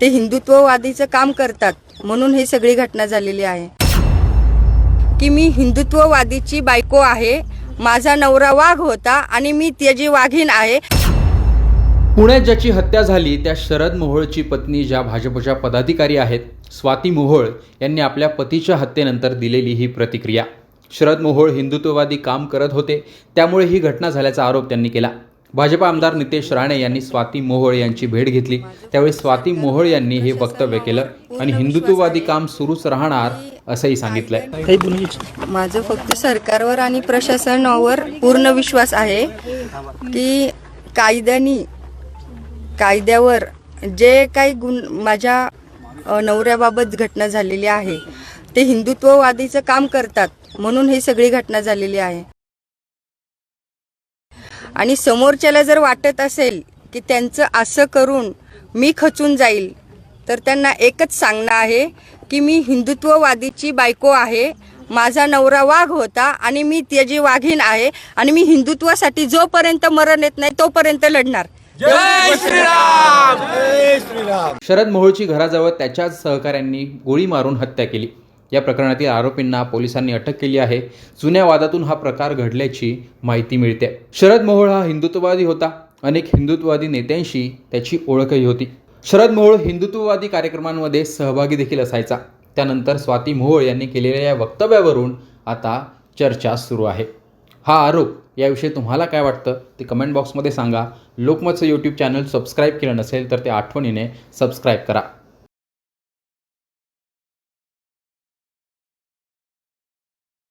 ते हिंदुत्ववादीचं काम करतात. म्हणून ही सगळी घटना झालेली आहे. की मी हिंदुत्ववादीची बायको आहे माझा नवरा वाघ होता आणि मी त्याची वाघीण आहे. पुण्यात ज्याची हत्या झाली त्या शरद मोहोळची पत्नी ज्या भाजपच्या पदाधिकारी आहेत स्वाती मोहोळ यांनी आपल्या पतीच्या हत्येनंतर दिलेली ही प्रतिक्रिया. शरद मोहोळ हिंदुत्ववादी काम करत होते त्यामुळे ही घटना झाल्याचा आरोप त्यांनी केला. भाजप आमदार नितेश राणे यांनी स्वाती मोहोळ यांची भेट घेतली. त्यावेळी स्वाती मोहोळ यांनी हे वक्तव्य केलं आणि हिंदुत्ववादी काम सुरूच राहणार असंही सांगितलंय. माझं फक्त सरकारवर आणि प्रशासनावर पूर्ण विश्वास आहे की कायद्यानी कायद्यावर जे काही गुण माझ्या नवऱ्याबाबत घटना झालेली आहे ते हिंदुत्ववादीचं काम करतात म्हणून ही सगळी घटना झालेली आहे. आणि समोरच्याला जर वाटत असेल की त्यांचं असं करून मी खचून जाईल तर त्यांना एकच सांगणं आहे की मी हिंदुत्ववादीची बायको आहे माझा नवरा वाघ होता आणि मी त्याची वाघीण आहे आणि मी हिंदुत्वासाठी जोपर्यंत मरण येत नाही तोपर्यंत लढणार. शरद मोहोळची घराजवळ त्याच्याच सहकाऱ्यांनी गोळी मारून हत्या केली. या प्रकरणातील आरोपींना पोलिसांनी अटक केली आहे. जुन्या वादातून हा प्रकार घडल्याची माहिती मिळते. शरद मोहोळ हा हिंदुत्ववादी होता. अनेक हिंदुत्ववादी नेत्यांशी त्याची ओळखही होती. शरद मोहोळ हिंदुत्ववादी कार्यक्रमांमध्ये सहभागी देखील असायचा. त्यानंतर स्वाती मोहोळ यांनी केलेल्या या वक्तव्यावरून आता चर्चा सुरू आहे. हा आरोप याविषयी तुम्हाला काय वाटतं? ते कमेंट बॉक्समध्ये सांगा. लोकमतचं यूट्यूब चॅनल सबस्क्राईब केलं नसेल तर ते आठवणीने सबस्क्राईब करा.